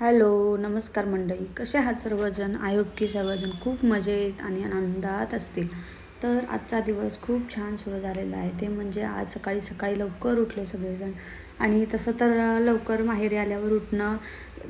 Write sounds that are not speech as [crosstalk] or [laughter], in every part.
Hello नमस्कार मंडळी. कसे आहात सर्वजण? आय की सर्वजण खूप मजेत आणि आनंदात असतील. तर आजचा दिवस खूप छान सुरू झालेला आहे. ते म्हणजे आज सकाळी सकाळी लवकर उठले सगळेजण. आणि तसं तर लवकर माहेरी आल्यावर उठणं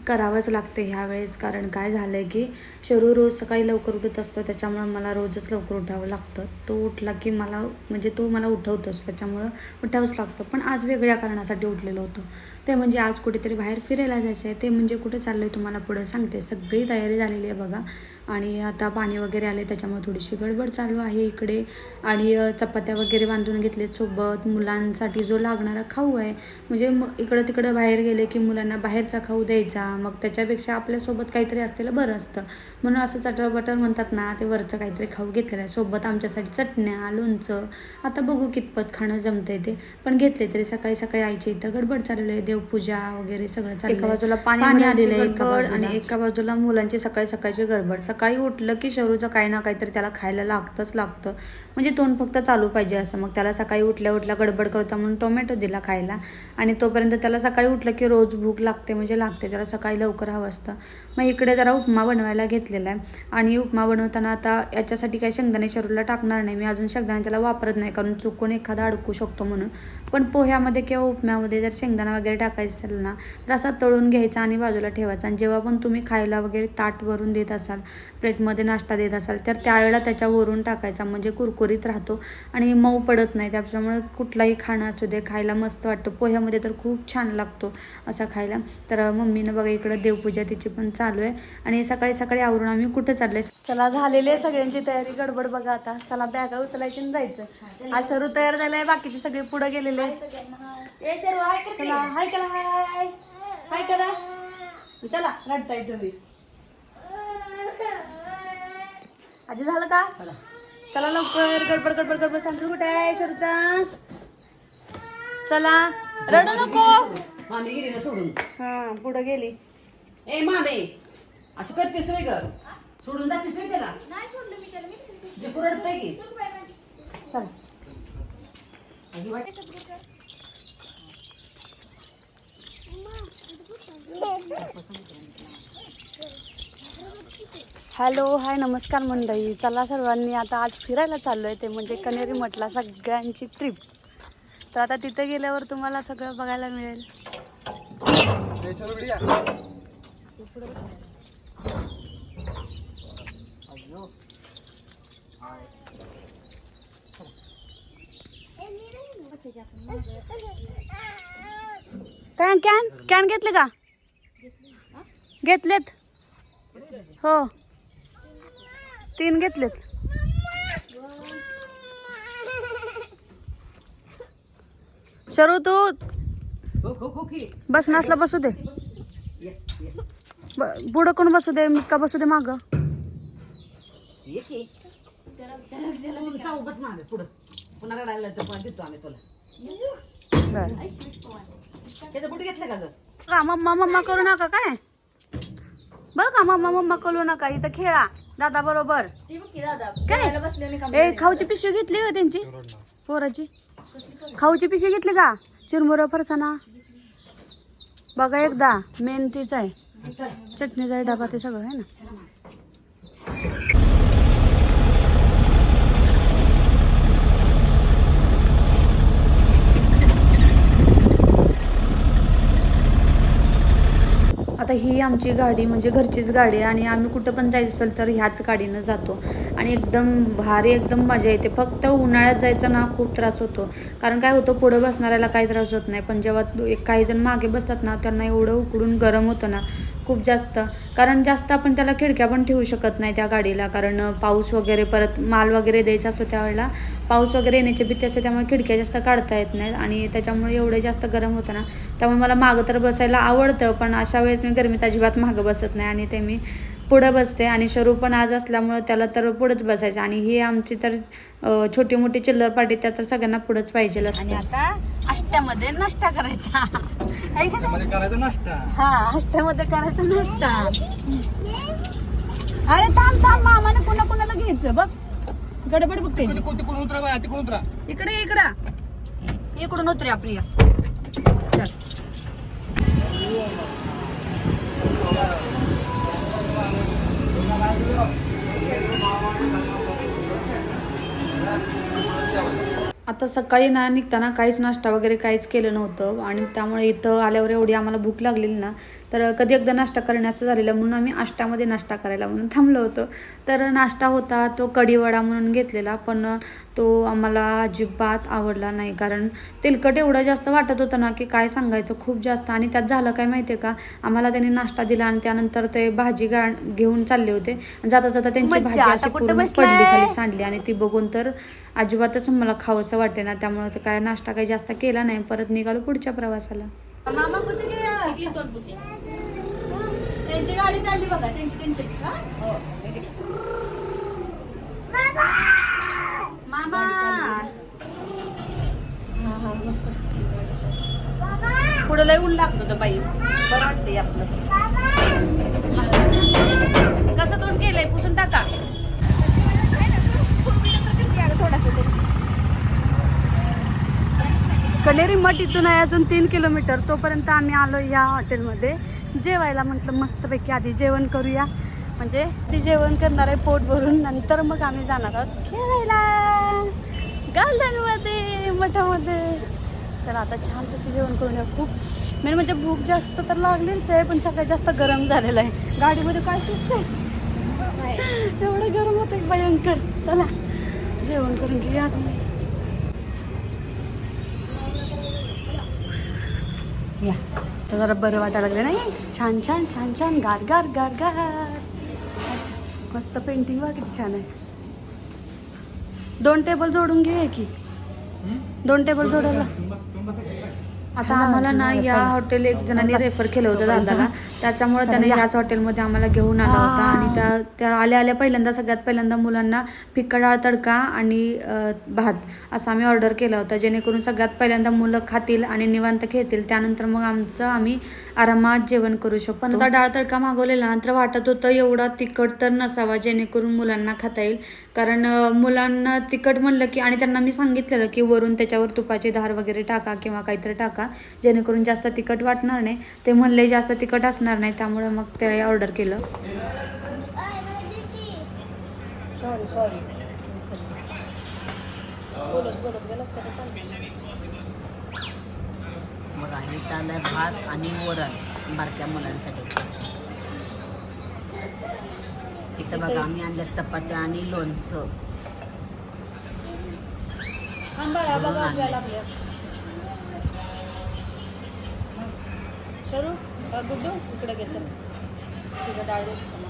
करावंच लागते ह्यावेळेस. कारण काय झालं आहे की शरू रोज सकाळी लवकर उठत असतो त्याच्यामुळं मला रोजच लवकर उठावं लागतं. तो उठला की मला म्हणजे तो मला उठवतोच त्याच्यामुळं उठावंच लागतं. पण आज वेगळ्या कारणासाठी उठलेलं होतं. ते म्हणजे आज कुठेतरी बाहेर फिरायला जायचं आहे ते म्हणजे कुठे चाललं आहे तुम्हाला पुढं सांगते. सगळी तयारी झालेली आहे बघा. आणि आता पाणी वगैरे आले त्याच्यामुळे थोडीशी गडबड चालू आहे इकडे. आणि चपात्या वगैरे बांधून घेतलेत सोबत. मुलांसाठी जो लागणारा खाऊ आहे म्हणजे मग इकडं तिकडं बाहेर गेले की मुलांना बाहेरचा खाऊ द्यायचा. मग त्याच्यापेक्षा आपल्यासोबत काहीतरी असलेलं बरं असतं. म्हणून असं चटर बटर म्हणतात ना ते वरचं काहीतरी खाऊ घेतलेलं आहे. सोबत आमच्यासाठी चटण्या लोणचं. आता बघू कितपत खाणं जमतंय ते. पण घेतले तरी सकाळी सकाळी आईच्या इथं गडबड चाललेली आहे. देवपूजा वगैरे सगळं चाललं एका बाजूला पाणी आलेलं आहे बाजूला आणि एका बाजूला मुलांची सकाळी सकाळची गडबड. सकाळी उठलं की शरूचं काही ना काहीतरी त्याला खायला लागतंच लागतं. म्हणजे तोंड फक्त चालू पाहिजे असं. मग त्याला सकाळी उठल्या उठल्या गडबड करता म्हणून टोमॅटो दिला खायला. आणि तोपर्यंत त्याला सकाळी उठलं की रोज भूक लागते म्हणजे लागते. त्याला सकाळी लवकर हवं असतं. मग इकडे जरा उपमा बनवायला घेतलेला आहे. आणि उपमा बनवताना आता याच्यासाठी काही शेंगदाणे शरूला टाकणार नाही. मी अजून शेंगदाणे त्याला वापरत नाही कारण चुकून एखादा अडकू शकतो म्हणून. पण पोह्यामध्ये किंवा उपम्यामध्ये जर शेंगदाणा वगैरे टाकायचं असेल ना तर असा तळून घ्यायचा आणि बाजूला ठेवायचा. आणि जेव्हा पण तुम्ही खायला वगैरे ताट भरून देत असाल प्लेटमध्ये नाश्ता देत असाल तर त्यावेळेला त्याच्यावरून टाकायचा. म्हणजे कुरकुरीत राहतो आणि मऊ पडत नाही. त्याच्यामुळे कुठलाही खाणं असू दे खायला मस्त वाटतं. पोह्यामध्ये तर खूप छान लागतो असा खायला. तर मम्मीनं बघा इकडं देवपूजा तिची पण चालू आहे. आणि सकाळी सकाळी आवरून आम्ही कुठं चाललोय? चला झालेली आहे सगळ्यांची तयारी गडबड बघा आता. चला बॅगा उचलायची जायचं. आज शरू तयार झालाय बाकीचे सगळे पुढे गेलेले. चला हाय करा हाय हाय. करा. चला रडताय तुम्ही. आजी झालं का? चला. लवकर गडबड गडबड गडबड सांगतो कुठे आहे शरूचा चला रडू नको. मामी गेली ना सोडून. हा पुढे गेली. ए मामे अशी करतेस वय ग? सोडून जातेस वय त्याला? जे पुरडतंय की? चला. हॅलो हाय नमस्कार मंडळी. चला सर्वांनी आता आज फिरायला चाललो आहे ते म्हणजे कनेरी मठला सगळ्यांची ट्रिप तर आता तिथे गेल्यावर तुम्हाला सगळं बघायला मिळेल. कॅन कॅन कॅन घेतले का? घेतलेत. हो. तीन घेतलेत. शरू तू. हो हो हो की. बस नसला बसू दे. पुढं कोण बसू दे मी का बसू दे माग? ये की. तू जाऊ बस मागे पुढं. पुन्हा रडायला तर पण देतो आम्ही तुला. त्याचं बुट घेतलं का ग? का मम्मा मम्मा करू नका काय? बर का मम्मा मम्मा करू नका. इथं खेळा. दादा बरोबर. काय? ए खाऊची पिशवी घेतली का त्यांची? पोराची? खाऊची पिशवी घेतली का? चिरमुर फरसाना बघा एकदा मेन तीच आहे. चटणीचा आहे डबा ते सगळं आहे ना. आता ही आमची गाडी म्हणजे घरचीच गाडी आहे आणि आम्ही कुठं पण जायचं असेल तर ह्याच गाडीनं जातो. आणि एकदम भारी एकदम मजा येते. फक्त उन्हाळ्यात जायचं ना खूप त्रास होतो. कारण काय होतं पुढं बसणाऱ्याला काही त्रास होत नाही. पण जेव्हा एक काही जण मागे बसतात ना त्यांना एवढं उकडून गरम होतं ना खूप जास्त. कारण जास्त आपण त्याला खिडक्या पण ठेवू शकत नाही त्या गाडीला. कारण पाऊस वगैरे परत माल वगैरे द्यायचा असतो त्यावेळेला. पाऊस वगैरे येण्याची भीती असते त्यामुळे खिडक्या जास्त काढता येत नाहीत. आणि त्याच्यामुळे एवढं जास्त गरम होतं ना त्यामुळे मला मागं तर बसायला आवडतं. पण अशा वेळेस मी गरमीत अजिबात मागं बसत नाही. आणि ते मी पुढं बसते आणि शरू पण आज असल्यामुळं त्याला तर पुढंच बसायचं. आणि ही आमची तर छोटी मोठी चिल्लर पार्टी त्या तर सगळ्यांना पुढंच पाहिजे आणि आता अष्ट्यामध्ये नाश्ता करायचा. हा अष्ट्यामध्ये करायचा नाश्ता अरे थांब थांब मामाने पुन्हा कुणाला घ्यायचं. बघ. गडबड बघते. उतरा उतरा. इकडे इकडं. इकडून उतरूया प्रिया चल. आता सकाळी ना निघताना काहीच नाश्ता वगैरे काहीच केलं नव्हतं. आणि त्यामुळे इथं आल्यावर एवढी आम्हाला भूक लागलेली ना तर कधी एकदा नाश्ता करण्याचं झालेलं म्हणून आम्ही आष्टामध्ये नाश्ता करायला म्हणून थांबलो होतो. तर नाश्ता होता तो कढीवडा म्हणून घेतलेला पण तो आम्हाला अजिबात आवडला नाही. कारण तेलकट एवढं जास्त वाटत होतं ना की काय सांगायचं खूप जास्त. आणि त्यात झालं काय माहिती आहे का आम्हाला त्यांनी नाश्ता दिला आणि त्यानंतर ते भाजी घेऊन चालले होते. जाता जाता त्यांची भाजी अशी पूर्ण पडली खाली सांडली. आणि ती बघून तर अजिबातच मला खावंसं वाटते ना त्यामुळे ते काय नाश्ता काही जास्त केला नाही. परत निघालो पुढच्या प्रवासाला. मामा कुठे गेला? त्यांची गाडी चालली बघा त्यांची त्यांचीच का? मामा! पुढे लय ऊन लागत होतं बाई. बरं वाटतंय आपलं. कसं तोंड केलंय? पुसून टाका. कनेरी मठ इथून आहे अजून तीन किलोमीटर. तोपर्यंत आम्ही आलो या हॉटेलमध्ये जेवायला म्हटलं मस्तपैकी आधी जेवण करूया. म्हणजे ते जेवण करणार आहे पोट भरून नंतर मग आम्ही जाणार आहोत खेळायला. गार्डनमध्ये मठामध्ये. तर आता छानपैकी जेवण करून या खूप. मेन म्हणजे भूक जास्त तर लागलीच आहे पण सगळ्यात जास्त गरम झालेलं आहे. गाडीमध्ये काय सुचतंय? एवढं गरम होतं भयंकर? चला जेवण करून घेऊया तुम्ही या. तर जरा बरं वाटायला लागलं नाही? छान छान छान छान. गार गार गार गार. मस्त पेंटिंग वाटत छान आहे. दोन टेबल जोडून घेऊया की? दोन टेबल जोडायला. आता आम्हाला ना या हॉटेल एक जणांनी रेफर केलं होतं दादाला. त्याच्यामुळे त्याने याच हॉटेलमध्ये आम्हाला घेऊन आला होता. आणि त्या त्या आल्या आल्या पहिल्यांदा सगळ्यात पहिल्यांदा मुलांना फिक्का डाळ तडका आणि भात असं आम्ही ऑर्डर केला होता. जेणेकरून सगळ्यात पहिल्यांदा मुलं खातील आणि निवांत खेळतील. त्यानंतर मग आमचं आम्ही आरामात जेवण करू शकतो पण आता डाळ तडका मागवलेला नंतर वाटत होतं एवढा तिखट तर नसावा जेणेकरून मुलांना खाता येईल. कारण मुलांना तिखट म्हणलं की आणि त्यांना मी सांगितलेलं की वरून त्याच्यावर तुपाची धार वगैरे टाका किंवा काहीतरी टाका जेणेकरून जास्त तिखट वाटणार नाही. ते म्हणले जास्त तिखट असणार नाही. त्यामुळे मग ते ऑर्डर केलं. सॉरी सॉरी हे चाललंय भात आणि वरण बारक्या मुलांसाठी. इथं बघा आम्ही आणल्या चपात्या आणि लोणचं. गुड्डू इकडे घे चल. तुझं डाळ दे मला.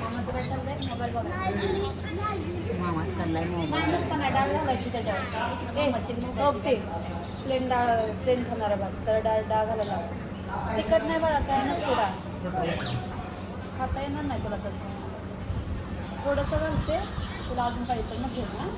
मामाचं काय चाललंय? मोबाईल बघायचा मामा चाललाय मोबाईल. डाळ घालायची त्याच्यावर. ओके. प्लेन डाळ प्लेन खाणार आहे तर डाळ डाळ घालायला लाव. तिखट नाही बाळा काय नसतो डाळ. खाता येणार नाही तुला तसं. थोडंसं घालते तुला अजून काहीतरी घेऊ ना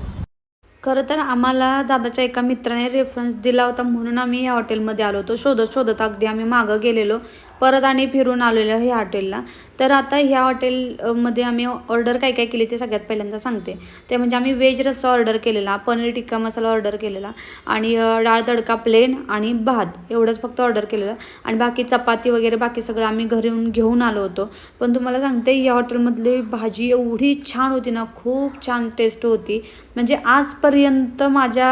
खरं तर आम्हाला दादाच्या एका मित्राने रेफरन्स दिला होता म्हणून आम्ही या हॉटेलमध्ये आलो होतो. शोधत शोधत अगदी आम्ही मागं गेलेलो. परत आणि फिरून आलेलो ह्या हॉटेलला. तर आता ह्या हॉटेलमध्ये आम्ही ऑर्डर काय काय केली ते सगळ्यात पहिल्यांदा सांगते. ते म्हणजे आम्ही व्हेज रस्सा ऑर्डर केलेला पनीर टिक्का मसाला ऑर्डर केलेला आणि डाळ तडका प्लेन आणि भात. एवढंच फक्त ऑर्डर केलेलं. आणि बाकी चपाती वगैरे बाकी सगळं आम्ही घरी येऊन घेऊन आलो होतो. पण तुम्हाला सांगते या हॉटेलमधली भाजी एवढी छान होती ना खूप छान टेस्ट होती. म्हणजे आजपर्यंत माझ्या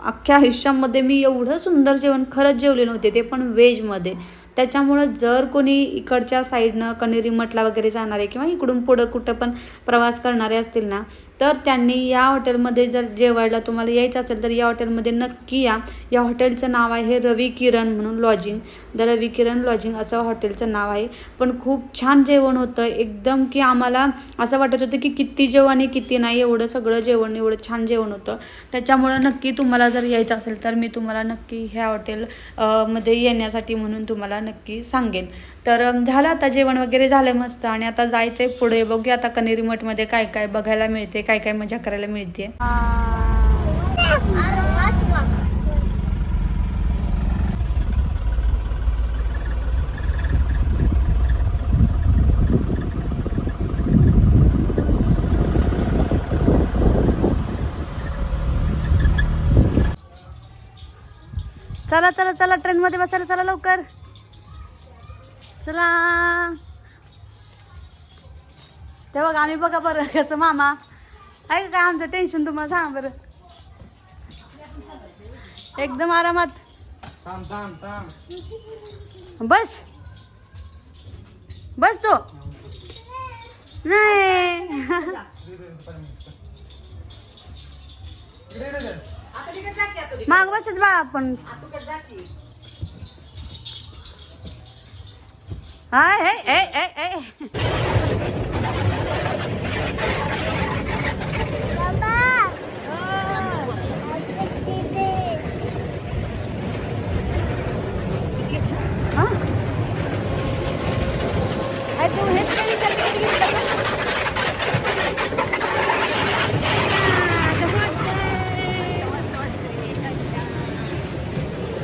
अख्ख्या आयुष्यामध्ये मी एवढं सुंदर जेवण खरंच जेवले नव्हते ते पण व्हेजमध्ये त्याच्यामुळं जर कोणी इकडच्या साईडनं कणेरी मठला वगैरे जाणारे किंवा इकडून पुढं कुठं पण प्रवास करणारे असतील ना तर त्यांनी या हॉटेलमध्ये जर जेवायला तुम्हाला यायचं असेल तर या हॉटेलमध्ये नक्की या. या हॉटेलचं नाव आहे रवी किरण म्हणून lodging the Ravi Kiran lodging असं हॉटेलचं नाव आहे. पण खूप छान जेवण होतं. एकदम की आम्हाला असं वाटत होतं की किती जेवण आणि किती नाही एवढं सगळं जेवण एवढं छान जेवण होतं. त्याच्यामुळं नक्की तुम्हाला जर यायचं असेल तर मी तुम्हाला नक्की ह्या हॉटेल मध्ये येण्यासाठी म्हणून तुम्हाला नक्की सांगेन. तर झालं आता जेवण वगैरे झालं मस्त आणि आता जायचं आहे पुढे. बघूया आता कनेरी मठमध्ये काय काय बघायला मिळते काय काय मजा करायला मिळते. चला चला चला ट्रेनमध्ये बसायला चला लवकर. चला. ते बघा आम्ही बघा बरं [laughs] याचं मामा. आहे का काय आमचं टेन्शन तुम्हाला सांगा बरं? एकदम आरामात. थांब थांब थांब. बस. बस तो. नाही. माग बसच बाळा आपण. आता तिकडे जा की. हाय ए ए ए ए हा? काय तू हेच काही विचार करत घेतलं का? हा, कसं वाटतंय? मस्त वाटतंय. छान, छान.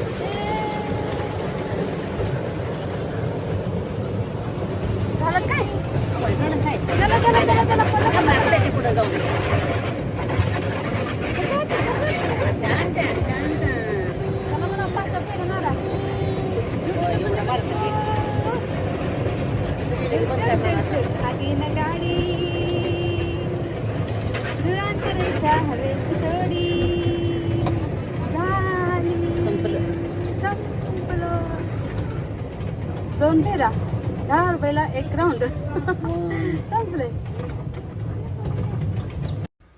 झालं काय होय, झालं काय? चला चला चला चला पळा, थांब पळा. ना, त्याच्या पुढं जाऊ. कसं वाटतं, कसं वाटतं, कसं वाटतं? छान, छान, छान, छान. चला म्हणा, पाच फेऱ्या मारा. होय, एवढं मारतं ते. तुम्ही लगेच बसताय बघा. आगीनं गाडी धुरांतरेच्या हवेत सोडी झाली संपलं. संपलं दोन फेरा दहा रुपयाला एक राऊंड संपले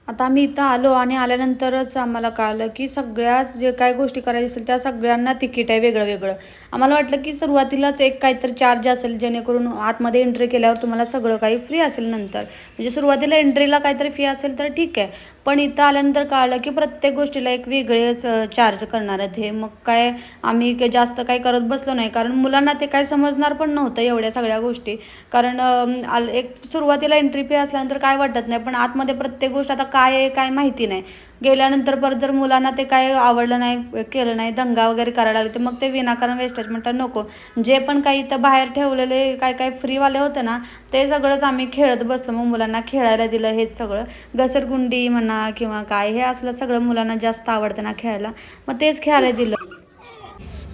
आता आम्ही इथं आलो आणि आल्यानंतरच आम्हाला कळलं की सगळ्याच जे काय गोष्टी करायच्या असेल त्या सगळ्यांना तिकीट आहे वेगळं वेगळं. आम्हाला वाटलं की सुरुवातीलाच एक काहीतरी चार्ज असेल जेणेकरून आतमध्ये एंट्री केल्यावर तुम्हाला सगळं काही फ्री असेल नंतर. म्हणजे सुरुवातीला एंट्रीला काहीतरी फी असेल तर ठीक आहे. पण इथं आल्यानंतर कळलं की प्रत्येक गोष्टीला एक वेगळेच चार्ज करणार आहेत. हे मग काय आम्ही काही जास्त काही करत बसलो नाही. कारण मुलांना ते काय समजणार पण नव्हतं एवढ्या सगळ्या गोष्टी. कारण आल- एक सुरुवातीला एंट्री फी असल्यानंतर काय वाटत नाही पण आतमध्ये प्रत्येक गोष्ट आता काय आहे काय माहिती नाही. गेल्यानंतर परत जर मुलांना ते काय आवडलं नाही केलं नाही दंगा वगैरे करायला लागले तर मग ते विनाकारण वेस्टेज म्हणतात नको. जे पण काही इथं बाहेर ठेवलेले काय काय फ्रीवाले होते ना ते सगळंच आम्ही खेळत बसलो. मग मुलांना खेळायला दिलं हेच सगळं. घसरगुंडी म्हणा किंवा काय हे असलं सगळं मुलांना जास्त आवडतं ना खेळायला. मग तेच खेळायला दिलं.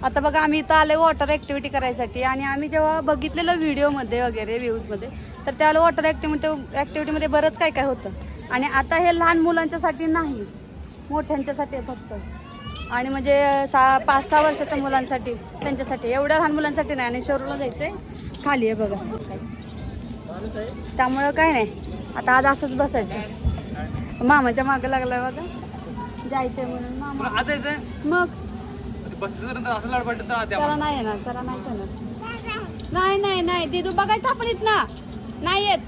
आता बघा आम्ही इथं आले वॉटर ॲक्टिव्हिटी करायसाठी आणि आम्ही जेव्हा बघितलेलं व्हिडिओमध्ये वगैरे व्ह्यूजमध्ये तर त्याला वॉटर ॲक्टिव्हिटी ॲक्टिव्हिटीमध्ये बरंच काय काय होतं? आणि आता हे लहान मुलांच्यासाठी नाही मोठ्यांच्यासाठी आहे फक्त. आणि म्हणजे सहा पाच सहा वर्षाच्या मुलांसाठी त्यांच्यासाठी. एवढ्या लहान मुलांसाठी नाही आणि शोरूला जायचं आहे खाली आहे बघा. त्यामुळं काय नाही. आता आज असंच बसायचं. मामाच्या मागं लागलाय बघा. जायचंय म्हणून मामा. मग? त्याला नाही येणार त्याला नाही येणार नाही नाही नाही. दिदू बघायचं आपण इथं नाही येत.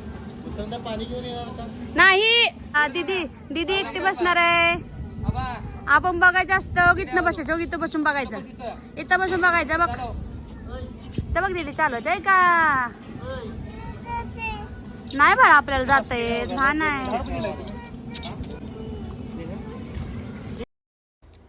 नाही. दीदी दीदी एकटी बसणार आहे. आपण बघायचं असतं इथनं बसायचं इथं बसून बघायचं. इथं बसून बघायचं बघ. तर बघ दीदी चालवत आहे का? नाही बाळा आपल्याला जात येत. लहान आहे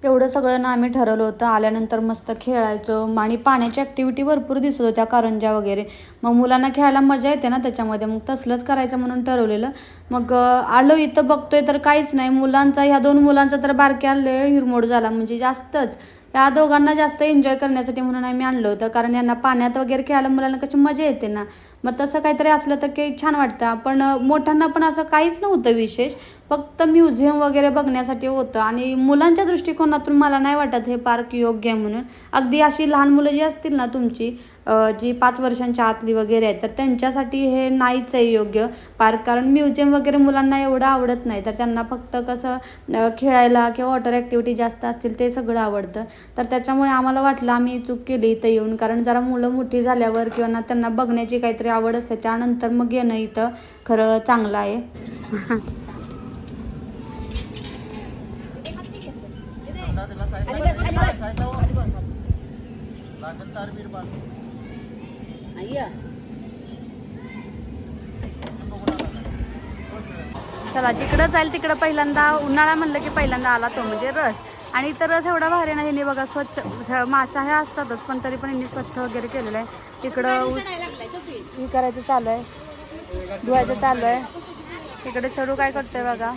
एवढं सगळं ना आम्ही ठरवलं होतं. आल्यानंतर मस्त खेळायचं. आणि पाण्याची ॲक्टिव्हिटी भरपूर दिसत होत्या कारंजा वगैरे. मग मुलांना खेळायला मजा येते ना त्याच्यामध्ये. मग तसलंच करायचं म्हणून ठरवलेलं. मग आलो इथं बघतोय तर काहीच नाही. मुलांचा ह्या दोन मुलांचा तर बारक्या लय हिरमोड झाला. म्हणजे जास्तच. या दोघांना जास्त एन्जॉय करण्यासाठी म्हणून आम्ही आणलं होतं. कारण यांना पाण्यात वगैरे खेळायला मुलांना कशी मजा येते ना. मग तसं काहीतरी असलं तर काही छान वाटतं. पण मोठ्यांना पण असं काहीच नव्हतं विशेष. फक्त म्युझियम वगैरे बघण्यासाठी होतं. आणि मुलांच्या दृष्टिकोनातून मला नाही वाटत हे पार्क योग्य आहे म्हणून. अगदी अशी लहान मुलं जी असतील ना तुमची जी पाच वर्षांच्या आतली वगैरे आहेत तर त्यांच्यासाठी हे नाहीच आहे योग्य पार्क. कारण म्युझियम वगैरे मुलांना एवढं आवडत नाही. तर त्यांना फक्त कसं खेळायला किंवा वॉटर ॲक्टिव्हिटी जास्त असतील ते सगळं आवडतं. तर त्याच्यामुळे आम्हाला वाटलं आम्ही चूक केली इथं येऊन. कारण जरा मुलं मोठी झाल्यावर किंवा ना त्यांना बघण्याची काहीतरी आवड असते त्यानंतर मग येणं इथं खरं चांगलं आहे. [laughs] अय्या. चला जिकडं जाईल तिकडं पहिल्यांदा उन्हाळा म्हणलं की पहिल्यांदा आला तो म्हणजे रस. आणि इतर रस एवढा भारी नाही हिने बघा स्वच्छ मासा ह्या असतातच पण तरी पण हिने स्वच्छ वगैरे केलेलं आहे. ऊस हे करायचं चालू आहे. धुवायचं चालू आहे. इकडे शरू काय करतोय बघा.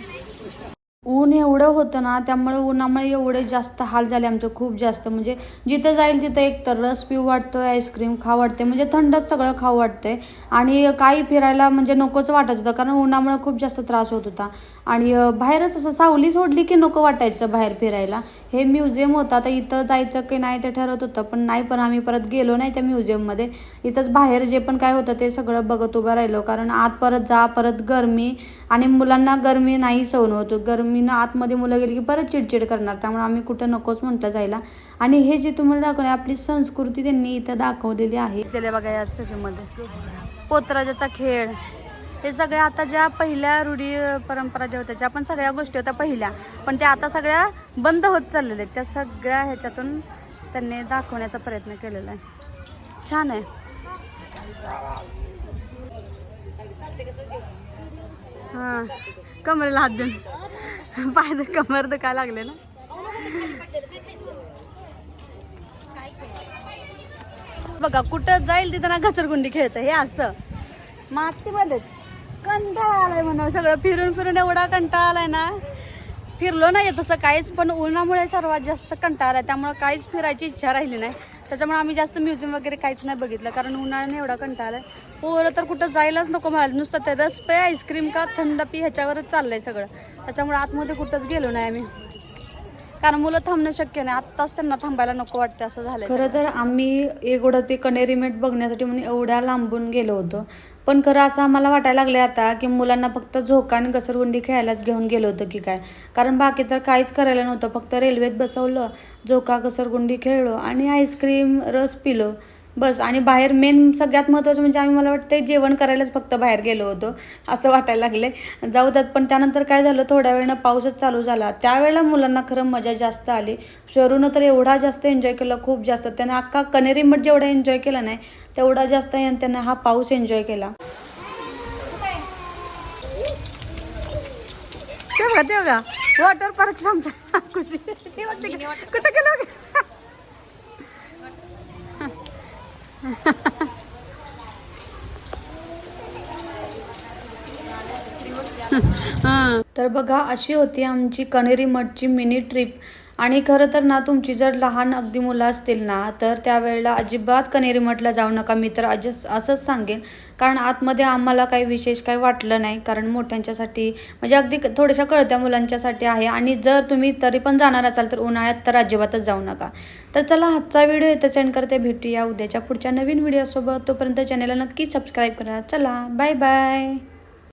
ऊन एवढं होतं ना त्यामुळे उन्हामुळे एवढे जास्त हाल झाले आमचे खूप जास्त. म्हणजे जिथं जाईल तिथं एक तर रस पिऊ वाटतोय आईस्क्रीम खाऊ वाटते म्हणजे थंडच सगळं खाऊ वाटतंय. आणि काही फिरायला म्हणजे नकोच वाटत होतं कारण उन्हामुळे खूप जास्त त्रास होत होता. आणि बाहेरच असं सावली सोडली की नको वाटायचं बाहेर फिरायला. हे म्युझियम होतं आता इथं जायचं की नाही ते ठरत होतं पण नाही पण आम्ही परत गेलो नाही त्या म्युझियममध्ये. इथंच बाहेर जे पण काय होतं ते सगळं बघत उभं राहिलो कारण आत परत जा परत गरमी आणि मुलांना गरमी नाही सहन होतो. गरमीनं आतमध्ये मुलं गेली की परत चिडचिड करणार. त्यामुळे आम्ही कुठं नकोच म्हटलं जायला. आणि हे जे तुम्हाला दाखवले आपली संस्कृती त्यांनी इथं दाखवलेली आहे. त्याला बघा या सगळीमध्ये पोतराजाचा खेळ. हे सगळ्या आता ज्या पहिल्या रूढी परंपरा ज्या होत्या ज्या पण सगळ्या गोष्टी होत्या पहिल्या पण त्या आता सगळ्या बंद होत चाललेल्या आहेत. त्या सगळ्या ह्याच्यातून त्यांनी दाखवण्याचा प्रयत्न केलेला आहे. छान आहे. हां. कमरेला हात देऊन. पाय कमर तर काय लागले ना. बघा कुठं जाईल तिथं ना घसरगुंडी खेळतं हे असं. मातीमध्ये कंटाळा आलाय म्हणा सगळं फिरून फिरून एवढा कंटाळा आलाय ना. फिरलो नाही तसं काहीच पण उन्हामुळे सर्वात जास्त कंटाळा आलाय त्यामुळे काहीच फिरायची इच्छा राहिली नाही. त्याच्यामुळे आम्ही जास्त म्युझियम वगैरे काहीच नाही बघितलं कारण उन्हाळ्याने एवढा कंटाळा आलाय पोरं तर कुठं जायलाच नको म्हणाले नुसतं ते रस पे आईस्क्रीम का थंड पी ह्याच्यावरच चाललंय सगळं. त्याच्यामुळे आतमध्ये कुठंच गेलो नाही आम्ही. कारण मुलं थांबणं शक्य नाही आत्ताच त्यांना थांबायला नको वाटतं असं झालं खरं तर आम्ही एवढं ते कनेरी मेट बघण्यासाठी म्हणून एवढ्या लांबून गेलो होतो. पण खरं असं आम्हाला वाटायला लागलं आता की मुलांना फक्त झोका आणि घसरगुंडी खेळायलाच घेऊन गेलो होतं की काय. कारण बाकी तर काहीच करायला नव्हतं फक्त रेल्वेत बसवलं झोका घसरगुंडी खेळलो आणि आईस्क्रीम रस पिलो. बस. आणि बाहेर मेन सगळ्यात महत्त्वाचं म्हणजे आम्ही मला वाटतं जेवण करायलाच फक्त बाहेर गेलो होतो असं वाटायला लागले जाऊ द्यात पण त्यानंतर काय झालं थोड्या वेळानं पाऊसच चालू झाला. त्यावेळेला मुलांना खरं मजा जास्त आली. शरूनं तर एवढा जास्त एन्जॉय केला खूप जास्त. त्यांना अख्खा कनेरी मठ जेवढा एन्जॉय केला नाही तेवढा जास्त त्यांना हा पाऊस एन्जॉय केला. ते ते वॉटर पार्क आमचा खुशी. कुठं गेलो? [laughs] तर बघा अशी होती आमची कणेरी मठची मिनी ट्रिप आणि खरं तर ना तुमची जर लहान अगदी मुलं असतील ना तर त्यावेळेला अजिबात कणेरी मठला जाऊ नका. मी तर अजस असंच सांगेन. कारण आतमध्ये आम्हाला काही विशेष काही वाटलं नाही. कारण मोठ्यांच्यासाठी म्हणजे अगदी क- थोड्याशा कळत्या मुलांच्यासाठी आहे. आणि जर तुम्ही तरी पण जाणार असाल तर उन्हाळ्यात तर अजिबातच जाऊ नका. तर चला आजचा व्हिडिओ इथं सेंड करते. भेटूया उद्याच्या पुढच्या नवीन व्हिडिओसोबत. तोपर्यंत चॅनलला नक्की सबस्क्राईब करा. चला बाय बाय